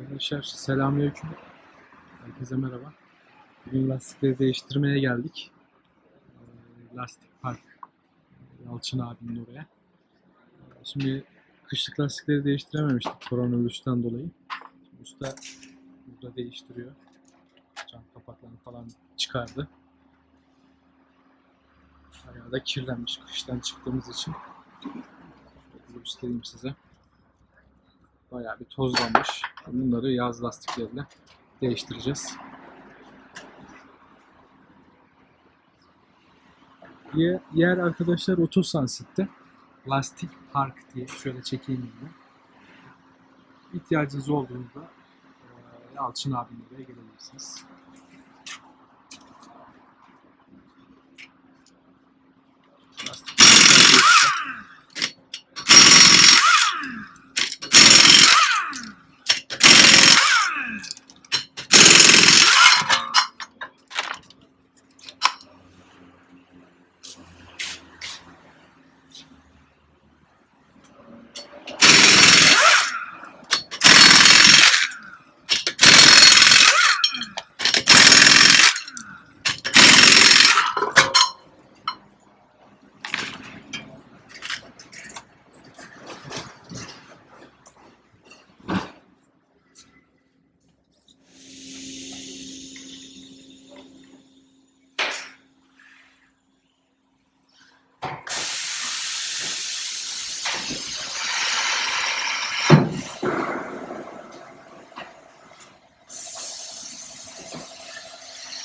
Arkadaşlar selamünaleyküm. Herkese merhaba. Bugün lastikleri değiştirmeye geldik. Ee, Lastik Park Yalçın abinin oraya. Şimdi kışlık lastikleri değiştirememiştik koronavirüsten dolayı. Şimdi usta burada değiştiriyor. Cam kapaklarını falan çıkardı. Bayağı da kirlenmiş kıştan çıktığımız için. Göstereyim size. Bayağı bir tozlanmış. Bunları yaz lastiklerle değiştireceğiz. Yer, arkadaşlar Otosansit'te. Lastik Park diye şöyle çekeyim yine. İhtiyacınız olduğunda Yalçın abinin gelebilirsiniz. Lastik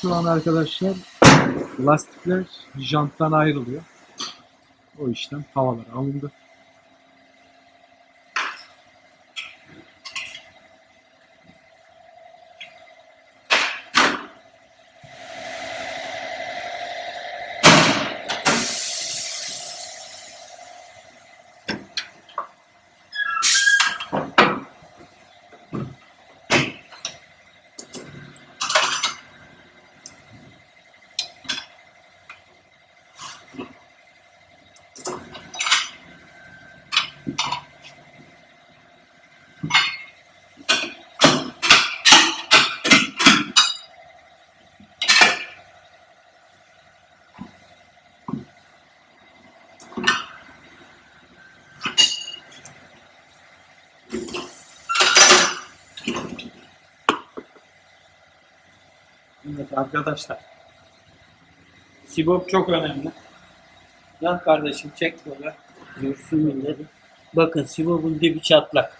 Şu an arkadaşlar lastikler janttan ayrılıyor. O işlem havalar alındı. Evet arkadaşlar. Sibop çok önemli. Gel kardeşim çek böyle. Görsün millet. Bakın Sibop'un dibi çatlak.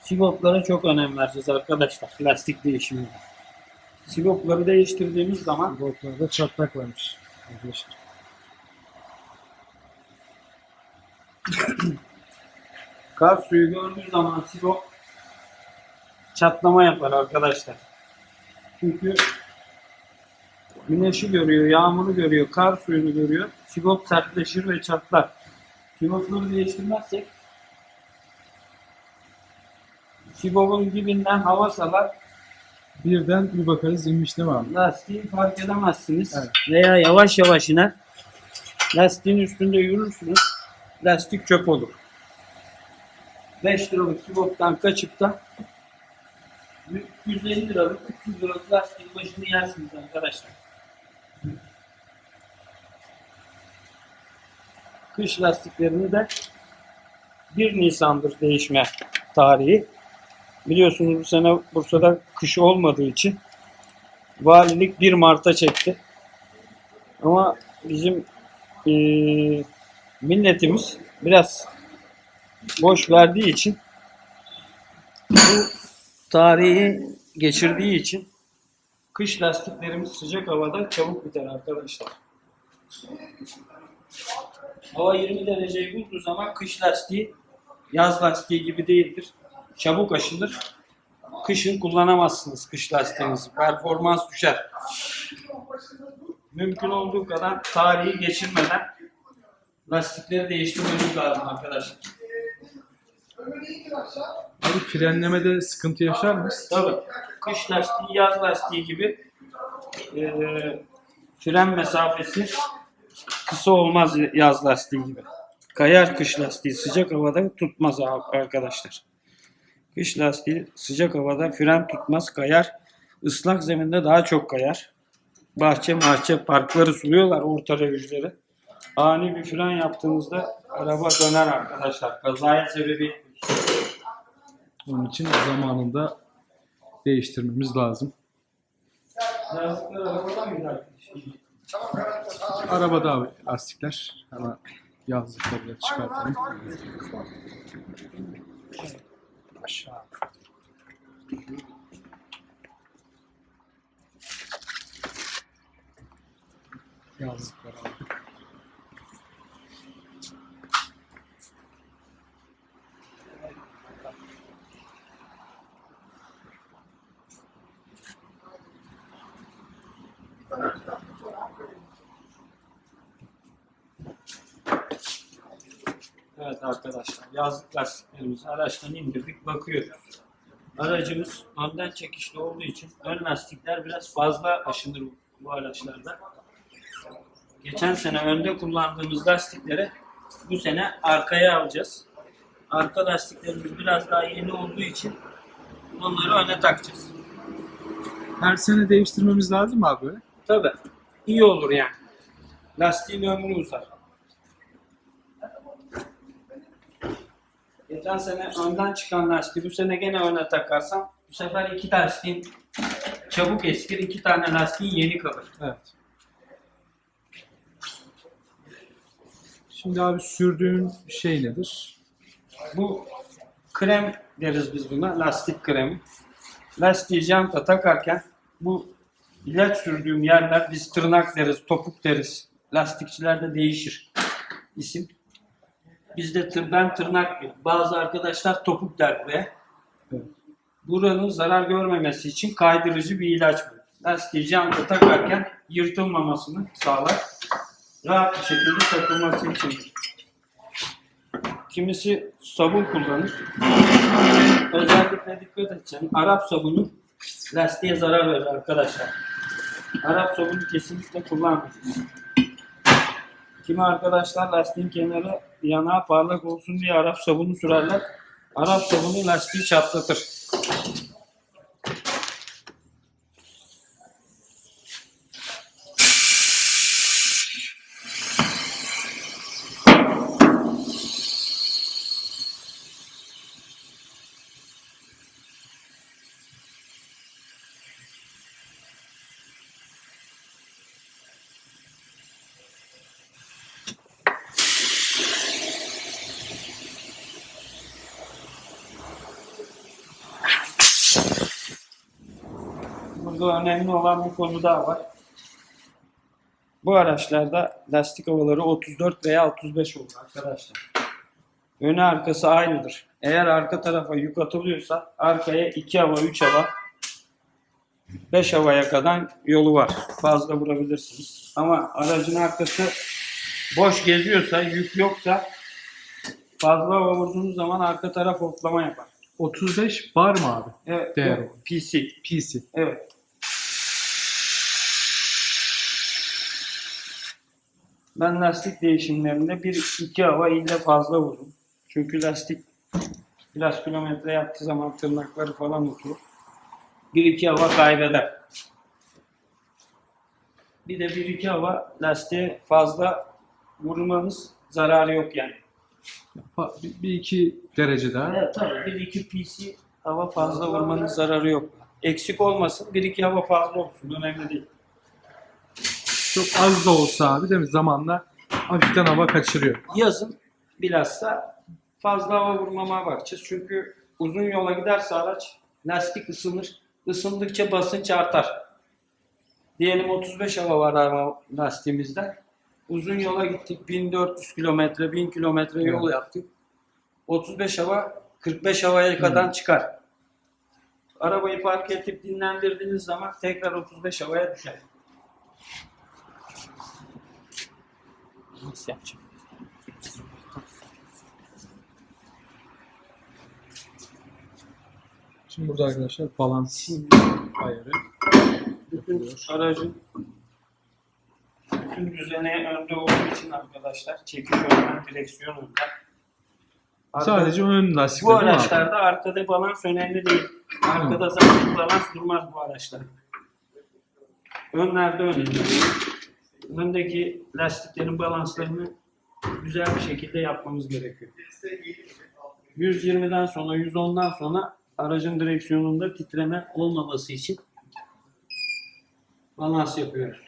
Siboplara çok önem vereceğiz arkadaşlar. Lastik değişiminde. Sibopları değiştirdiğimiz zaman Botlarda çatlak varmış arkadaşlar. kar suyu gördüğü zaman Sibop çatlama yapar arkadaşlar. Çünkü güneşi görüyor, yağmuru görüyor, kar suyunu görüyor. Sibop sertleşir ve çatlar. Sibopları değiştirmezsek Sibop'un dibinden hava salar, Birden bir bakarız inmiş değil mi abi? lastiği fark edemezsiniz. Evet. Veya yavaş yavaş iner. Lastiğin üstünde yürürsünüz. Lastik çöp olur. 5 liralık Sibop'tan kaçıp da 150 liralık, 300 liralık lastiğin başını yersiniz arkadaşlar. Kış lastiklerini de 1 Nisan'dır değişme tarihi. Biliyorsunuz bu sene Bursa'da kış olmadığı için valilik 1 Mart'a çekti. Ama bizim eee, milletimiz biraz boş verdiği için bu tarihi geçirdiği için kış lastiklerimiz sıcak havada çabuk biter arkadaşlar. Hava 20 dereceyi bulduğu zaman kış lastiği yaz lastiği gibi değildir. Çabuk aşılır. Kışın kullanamazsınız kış lastiğinizi. Performans düşer. Mümkün olduğu kadar tarihi geçirmeden lastikleri değiştirmemiz lazım arkadaşlar. Abi frenlemede sıkıntı yaşar mıyız? Tabii. Kış lastiği, yaz lastiği gibi eee, fren mesafesi kısa olmaz yaz lastiği gibi. Kayar kış lastiği sıcak havada tutmaz arkadaşlar. Kış lastiği sıcak havada fren tutmaz, kayar. Islak zeminde daha çok kayar. Bahçe mahçe parkları suluyorlar orta revirleri. Ani bir fren yaptığınızda araba döner arkadaşlar. Kazaya sebebiyet. Onun için zamanında değiştirmemiz lazım. Arabada abi lastikler. Hemen yazlıkları da çıkartalım. Aşağı. Yazlıklar abi. Evet arkadaşlar yazlık lastiklerimizi araçtan indirdik bakıyoruz. Aracımız önden çekişli olduğu için ön lastikler biraz fazla aşınır bu- araçlarda. Geçen sene önde kullandığımız lastikleri bu sene arkaya alacağız. Arka lastiklerimiz biraz daha yeni olduğu için onları öne takacağız. Her sene değiştirmemiz lazım mı abi? Tabi iyi olur yani. Lastiğin ömrü uzar. Geçen sene önden çıkan lastiği bu sene gene öne takarsam bu sefer iki lastiğin çabuk eskir, iki tane lastiğin yeni kalır. Evet. Şimdi abi sürdüğün şey nedir? Bu krem deriz biz buna, lastik kremi. Lastiği janta takarken bu ilaç sürdüğüm yerler biz tırnak deriz, topuk deriz. Lastikçilerde değişir isim. Bizde tır, ben tırnak diyorum. Bazı arkadaşlar topuk der buraya. Evet. Buranın zarar görmemesi için kaydırıcı bir ilaç bu. Lastiği janta takarken yırtılmamasını sağlar. Rahat bir şekilde takılması için. Kimisi sabun kullanır. Özellikle dikkat edeceğim. Arap sabunu lastiğe zarar verir arkadaşlar. Arap sabunu kesinlikle kullanmayacağız. Kimi arkadaşlar lastiğin kenarı yanağı parlak olsun diye Arap sabunu sürerler. Arap sabunu lastiği çatlatır. Burada önemli olan bir konu daha var. Bu araçlarda lastik havaları 34 veya 35 olur arkadaşlar. Önü arkası aynıdır. Eğer arka tarafa yük atılıyorsa arkaya 2 hava, 3 hava, 5 havaya kadar yolu var. Fazla vurabilirsiniz. Ama aracın arkası boş geziyorsa, yük yoksa fazla hava vurduğunuz zaman arka taraf hoplama yapar. 35 bar mı abi? Evet, Değer yok, PC. PC. Evet. Ben lastik değişimlerinde bir iki hava ille fazla vurdum. Çünkü lastik biraz kilometre yaptığı zaman tırnakları falan unutur. Bir iki hava kaybeder. Bir de bir iki hava lastiğe fazla vurmanız zararı yok yani. Bir, bir iki derece daha. Evet tabii bir iki PC hava fazla vurmanın zararı yok. Eksik olmasın bir iki hava fazla olsun önemli değil. Çok az da olsa abi değil mi? Zamanla hafiften hava kaçırıyor. Yazın bilhassa fazla hava vurmamaya bakacağız. Çünkü uzun yola giderse araç lastik ısınır. Isındıkça basınç artar. Diyelim 35 hava var ama lastiğimizde. Uzun yola gittik 1400 kilometre 1000 kilometre yol Evet. yaptık. 35 hava 45 havaya kadar çıkar. Arabayı park edip dinlendirdiğiniz zaman tekrar 35 havaya düşer. Nasıl yapacağım? Şimdi burada arkadaşlar balans ayarı. Bütün aracın bütün düzeni önde olduğu için arkadaşlar çekiş önden direksiyon önden Sadece ön bu değil mi abi? araçlarda arkada balans önemli değil. Arkada zaten balans durmaz bu araçlarda. Önlerde önemli. Öndeki lastiklerin balanslarını güzel bir şekilde yapmamız gerekiyor. 120'den sonra 110'dan sonra aracın direksiyonunda titreme olmaması için balans yapıyoruz.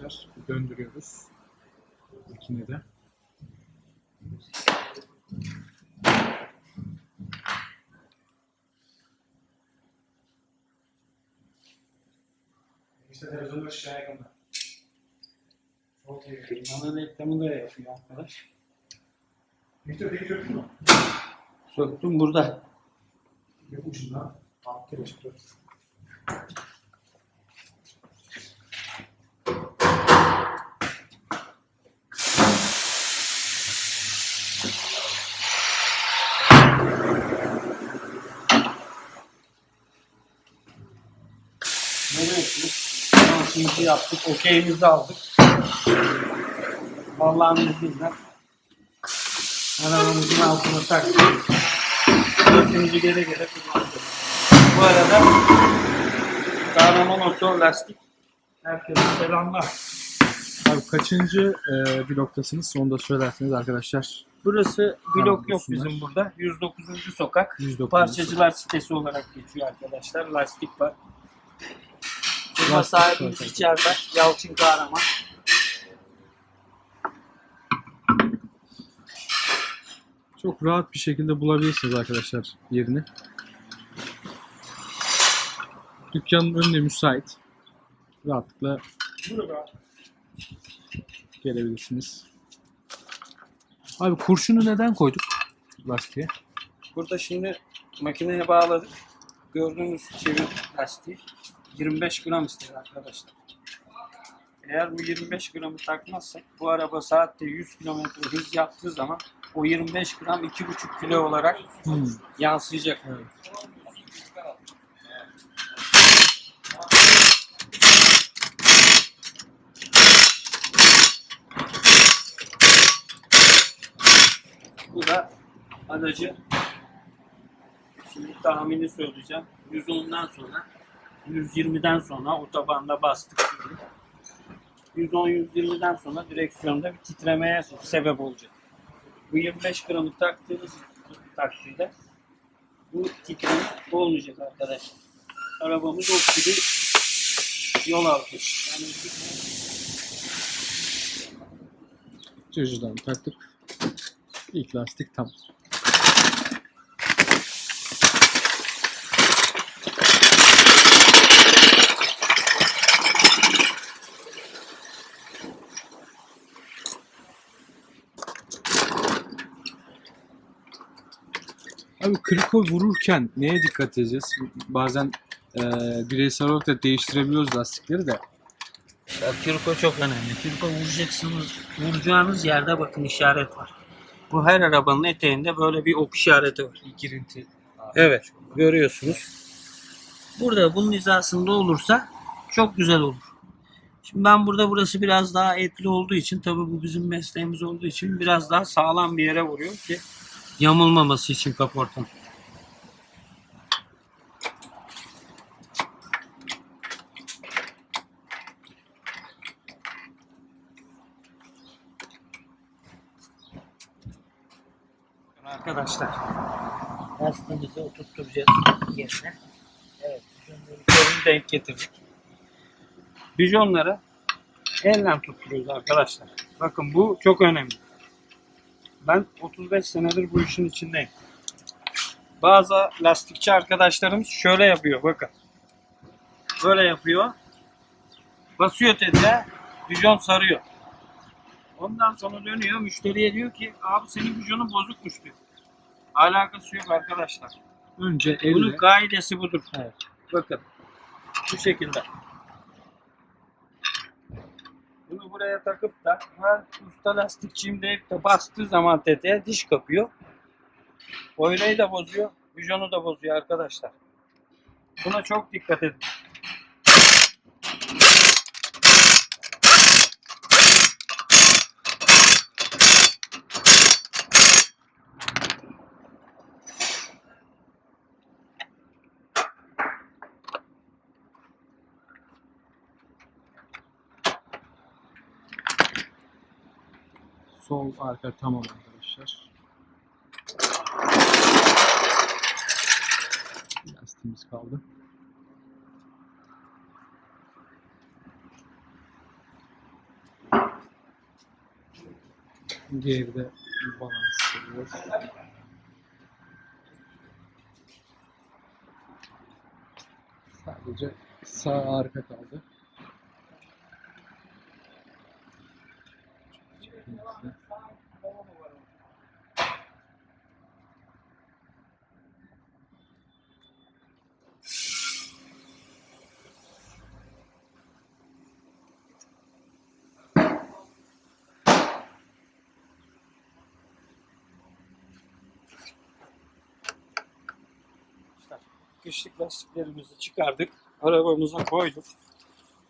Arkadaşlar döndürüyoruz. İkini de. İşte televizyonda aşağıya yakında. Çok iyi. Firmanın reklamı da yapıyor arkadaş. Victor peki söktün mü? Söktüm burada. Yok ucundan. Altta çıktı. Nereye Balansımızı yaptık. Okeyimizi aldık. Allah'ın izniyle arabamızın altına taktık. Dörtümüzü gere gere kullandık. Bu arada Kahraman Oto Lastik herkese selamlar. Abi kaçıncı e, bloktasınız? Onu da söylerseniz arkadaşlar. Burası blok yok bizim burada. 109. sokak. 109. Parçacılar sitesi olarak geçiyor arkadaşlar. Lastik var. Firma sahibimiz içeride. Yalçın Kahraman. Çok rahat bir şekilde bulabilirsiniz arkadaşlar yerini. Dükkanın önüne müsait. Rahatlıkla Burada. gelebilirsiniz. Abi kurşunu neden koyduk lastiğe? Burada şimdi makineye bağladık. Gördüğünüz çevir lastiği 25 gram istedi arkadaşlar. Eğer bu 25 gramı takmazsak bu araba saatte 100 km hız yaptığı zaman o 25 gram 2,5 kilo olarak Hmm. yansıyacak. Bu da aracı şimdi tahmini söyleyeceğim. 110'dan sonra 120'den sonra otobanda bastık. şimdi. 110-120'den sonra direksiyonda bir titremeye sebep olacak. Bu 25 gramı taktığınız takdirde bu titreme olmayacak arkadaşlar. Arabamız o gibi yol alacak. Yani Cırcıdan taktık. İlk lastik tam. Abi kriko vururken neye dikkat edeceğiz? Bazen e, bireysel olarak da değiştirebiliyoruz lastikleri de. Ya kirko çok önemli. Kirko vuracaksınız, vuracağınız yerde bakın işaret var. Bu her arabanın eteğinde böyle bir ok işareti var. Bir girinti. Evet, görüyorsunuz. Burada bunun hizasında olursa çok güzel olur. Şimdi ben burada burası biraz daha etli olduğu için tabii bu bizim mesleğimiz olduğu için biraz daha sağlam bir yere vuruyor ki yamulmaması için kaportanın. Arkadaşlar lastiğimizi oturtturacağız yerine. Evet, bijonları denk getirdik. Bijonları elle tutturuyoruz arkadaşlar. Bakın bu çok önemli. Ben 35 senedir bu işin içindeyim. Bazı lastikçi arkadaşlarımız şöyle yapıyor bakın. Böyle yapıyor. Basıyor tetiğe, bijon sarıyor. Ondan sonra dönüyor müşteriye diyor ki abi senin bijonun bozukmuş diyor. Alakası yok arkadaşlar. Önce Bunun elle. kaidesi budur. Evet. Bakın. Bu şekilde. Bunu buraya takıp da ben usta lastikçiyim deyip de bastığı zaman tetiğe diş kapıyor. Oylayı da bozuyor. Füzyonu da bozuyor arkadaşlar. Buna çok dikkat edin. Sol arka tamam arkadaşlar. Lastiğimiz kaldı. Geride balans geliyor. Sadece sağ arka kaldı. Çekeyim size. Kışlık lastiklerimizi çıkardık. Arabamıza koyduk.